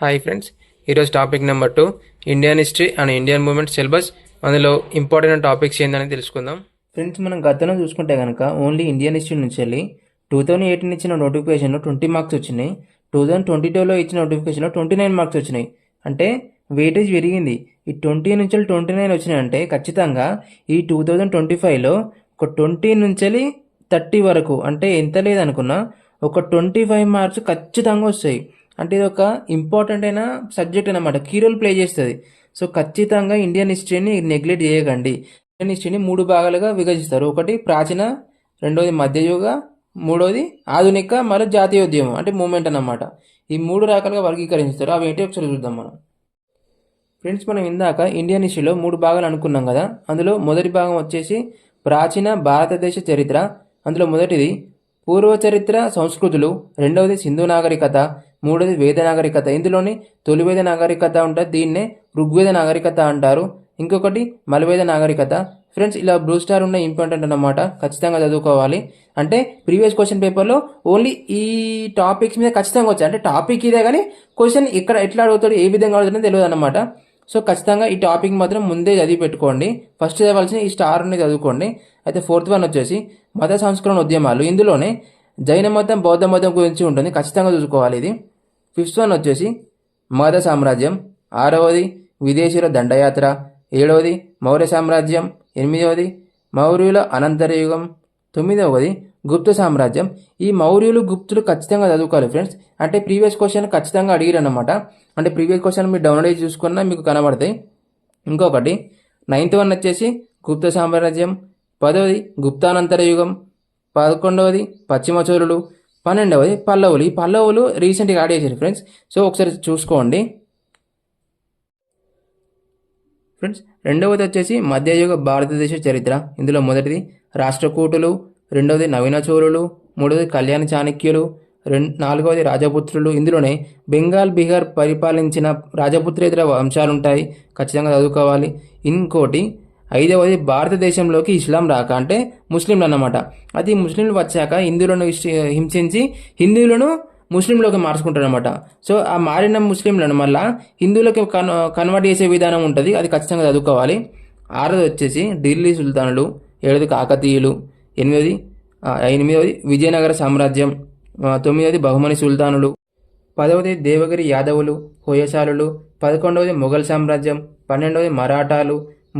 Hi friends ఈరోజు topic number two Indian history and Indian movement syllabus అందులో important topics ఏందని తెలుసుకుందాం. Friends మనం గతంలో చూసుకుంటే కనుక ఓన్లీ ఇండియన్ హిస్టరీ నుంచి వెళ్ళి టూ థౌజండ్ ఎయిటీన్ ఇచ్చిన నోటిఫికేషన్లో ట్వంటీ మార్క్స్ వచ్చినాయి. టూ థౌజండ్ ట్వంటీ టూలో ఇచ్చిన నోటిఫికేషన్లో ట్వంటీ నైన్ మార్క్స్ వచ్చినాయి. అంటే వెయిటేజ్ పెరిగింది. ఈ ట్వంటీ నుంచి ట్వంటీ నైన్ వచ్చినాయంటే ఖచ్చితంగా ఈ టూ థౌజండ్ ట్వంటీ ఫైవ్లో ఒక ట్వంటీ నుంచి థర్టీ వరకు అంటే ఎంత లేదనుకున్నా ఒక ట్వంటీ ఫైవ్ మార్క్స్ ఖచ్చితంగా వస్తాయి. అంటే ఇది ఒక ఇంపార్టెంట్ అయిన సబ్జెక్ట్ అనమాట కీ రోల్ ప్లే చేస్తుంది. సో ఖచ్చితంగా ఇండియన్ హిస్టరీని నెగ్లెక్ట్ చేయకండి. ఇండియన్ హిస్టరీని మూడు భాగాలుగా విభజిస్తారు. ఒకటి ప్రాచీన రెండోది మధ్యయుగ మూడోది ఆధునిక మరియు జాతీయోద్యమం అంటే మూమెంట్ అన్నమాట. ఈ మూడు రకాలుగా వర్గీకరించుతారు. అవి ఏంటి ఒకసారి చూద్దాం మనం. ఫ్రెండ్స్ మనం ఇందాక ఇండియన్ హిస్టరీలో మూడు భాగాలు అనుకున్నాం కదా. అందులో మొదటి భాగం వచ్చేసి ప్రాచీన భారతదేశ చరిత్ర. అందులో మొదటిది పూర్వ చరిత్ర సంస్కృతులు. రెండవది సింధు నాగరికత. మూడవది వేద నాగరికత ఇందులోని తొలి వేద నాగరికత ఉంటుంది దీన్నే ఋగ్వేద నాగరికత అంటారు. ఇంకొకటి మలవేద నాగరికత. ఫ్రెండ్స్ ఇలా బ్లూ స్టార్ ఉన్న ఇంపార్టెంట్ అనమాట ఖచ్చితంగా చదువుకోవాలి. అంటే ప్రీవియస్ క్వశ్చన్ పేపర్లో ఓన్లీ ఈ టాపిక్స్ మీద ఖచ్చితంగా వచ్చాయి. అంటే టాపిక్ ఇదే కానీ క్వశ్చన్ ఇక్కడ ఎట్లా అడుగుతాడు ఏ విధంగా అడుగుతుందో తెలియదు అనమాట సో ఖచ్చితంగా ఈ టాపిక్ మాత్రం ముందే చదివి పెట్టుకోండి. ఫస్ట్ చదవాల్సిన ఈ స్టార్ అనేది చదువుకోండి. అయితే ఫోర్త్ వన్ వచ్చేసి మత సంస్కరణ ఉద్యమాలు. ఇందులోనే జైన మతం బౌద్ధ మతం గురించి ఉంటుంది. ఖచ్చితంగా చూసుకోవాలి ఇది. ఫిఫ్త్ వన్ వచ్చేసి మగధ సామ్రాజ్యం ఆరవది విదేశీయుల దండయాత్ర ఏడవది మౌర్య సామ్రాజ్యం ఎనిమిదవది మౌర్యుల అనంతర యుగం తొమ్మిదవది గుప్త సామ్రాజ్యం. ఈ మౌర్యులు గుప్తులు ఖచ్చితంగా చదువుకోవాలి ఫ్రెండ్స్. అంటే ప్రీవియస్ క్వశ్చన్ ఖచ్చితంగా అడిగారు అనమాట అంటే ప్రీవియస్ క్వశ్చన్ మీరు డౌన్లోడ్ చూసుకున్నా మీకు కనబడతాయి. ఇంకొకటి నైన్త్ వన్ వచ్చేసి గుప్త సామ్రాజ్యం పదవది గుప్తానంతర యుగం పదకొండవది పశ్చిమ చోరులు పన్నెండవది పల్లవులు. ఈ పల్లవులు రీసెంట్గా యాడ్ చేశారు ఫ్రెండ్స్ సో ఒకసారి చూసుకోండి. ఫ్రెండ్స్ రెండవది వచ్చేసి మధ్యయుగ భారతదేశ చరిత్ర. ఇందులో మొదటిది రాష్ట్రకూటులు రెండవది నవీన చోళులు మూడవది కళ్యాణ చాణక్యులు రెండు నాలుగవది రాజపుత్రులు. ఇందులోనే బెంగాల్ బీహార్ పరిపాలించిన రాజపుత్రేతర వంశాలు ఉంటాయి ఖచ్చితంగా చదువుకోవాలి. ఇంకోటి ఐదవది భారతదేశంలోకి ఇస్లాం రాక అంటే ముస్లింలు అన్నమాట అది ముస్లింలు వచ్చాక హిందువులను హింసించి హిందువులను ముస్లింలోకి మార్చుకుంటారు అనమాట సో ఆ మారిన ముస్లింలను మళ్ళా హిందువులకి కన్ కన్వర్ట్ చేసే విధానం ఉంటుంది. అది ఖచ్చితంగా చదువుకోవాలి. ఆరోది వచ్చేసి ఢిల్లీ సుల్తానులు ఏడవది కాకతీయులు ఎనిమిది ఎనిమిదవది విజయనగర సామ్రాజ్యం తొమ్మిదవది బహుమని సుల్తానులు పదవది దేవగిరి యాదవులు హోయశాలులు పదకొండవది మొఘల్ సామ్రాజ్యం పన్నెండవది మరాఠాలు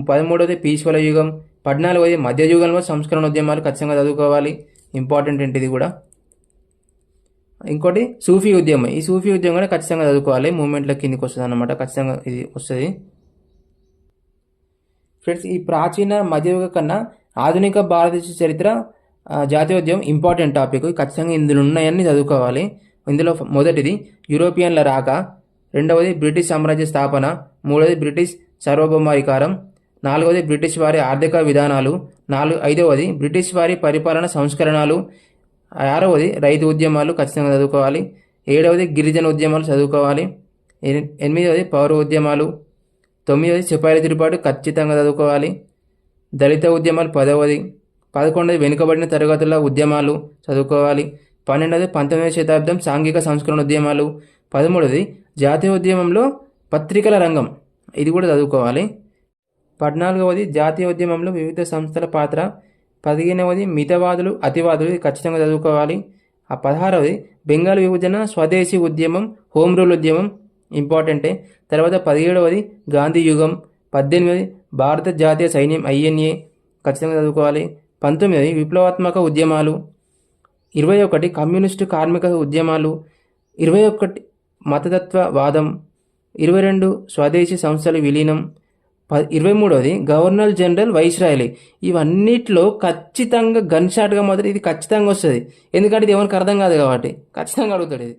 పదమూడవది పీశ్వల యుగం. పద్నాలుగవది మధ్యయుగంలో సంస్కరణ ఉద్యమాలు ఖచ్చితంగా చదువుకోవాలి. ఇంపార్టెంట్ ఏంటిది కూడా? ఇంకోటి సూఫీ ఉద్యమం. ఈ సూఫీ ఉద్యమం కూడా ఖచ్చితంగా చదువుకోవాలి. మూమెంట్ల కిందికి వస్తుంది అనమాట ఖచ్చితంగా ఇది వస్తుంది. ఫ్రెండ్స్ ఈ ప్రాచీన మధ్యయుగ కన్నా ఆధునిక భారతదేశ చరిత్ర జాతీయ జాతీయోద్యమం ఇంపార్టెంట్ టాపిక్. ఖచ్చితంగా ఇందులో ఉన్నాయన్నీ చదువుకోవాలి. ఇందులో మొదటిది యూరోపియన్ల రాక. రెండవది బ్రిటిష్ సామ్రాజ్య స్థాపన. మూడవది బ్రిటిష్ సార్వభౌమాధికారం. నాలుగవది బ్రిటిష్ వారి ఆర్థిక విధానాలు నాలుగు ఐదవది బ్రిటిష్ వారి పరిపాలన సంస్కరణలు ఆరవది రైతు ఉద్యమాలు ఖచ్చితంగా చదువుకోవాలి ఏడవది గిరిజన ఉద్యమాలు చదువుకోవాలి ఎనిమిదవది పౌర ఉద్యమాలు తొమ్మిదవది సిపాయిల తిరుగుబాటు ఖచ్చితంగా చదువుకోవాలి దళిత ఉద్యమాలు పదవది పదకొండవది వెనుకబడిన తరగతుల ఉద్యమాలు చదువుకోవాలి పన్నెండవది పంతొమ్మిదవ శతాబ్దం సాంఘిక సంస్కరణ ఉద్యమాలు పదమూడవది జాతీయ ఉద్యమంలో పత్రికల రంగం ఇది కూడా చదువుకోవాలి. పద్నాలుగవది జాతీయ ఉద్యమంలో వివిధ సంస్థల పాత్ర పదిహేనవది మితవాదులు అతివాదులు ఇది ఖచ్చితంగా చదువుకోవాలి. ఆ పదహారవది బెంగాల్ విభజన స్వదేశీ ఉద్యమం హోమ్ రూల్ ఉద్యమం ఇంపార్టెంటే. తర్వాత పదిహేడవది గాంధీ యుగం పద్దెనిమిది భారత జాతీయ సైన్యం ఐఎన్ఏ ఖచ్చితంగా చదువుకోవాలి. పంతొమ్మిది విప్లవాత్మక ఉద్యమాలు ఇరవై ఒకటి కమ్యూనిస్టు కార్మిక ఉద్యమాలు ఇరవై ఒకటి మతతత్వ వాదం ఇరవై రెండు స్వదేశీ సంస్థల విలీనం ఇరవై మూడవది గవర్నర్ జనరల్ వైస్రాయలీ ఇవన్నిట్లో ఖచ్చితంగా గన్ షాట్గా మాత్రం ఇది ఖచ్చితంగా వస్తుంది. ఎందుకంటే ఇది ఎవరికి అర్థం కాదు కాబట్టి. ఖచ్చితంగా అడుగుతాడు ఇది.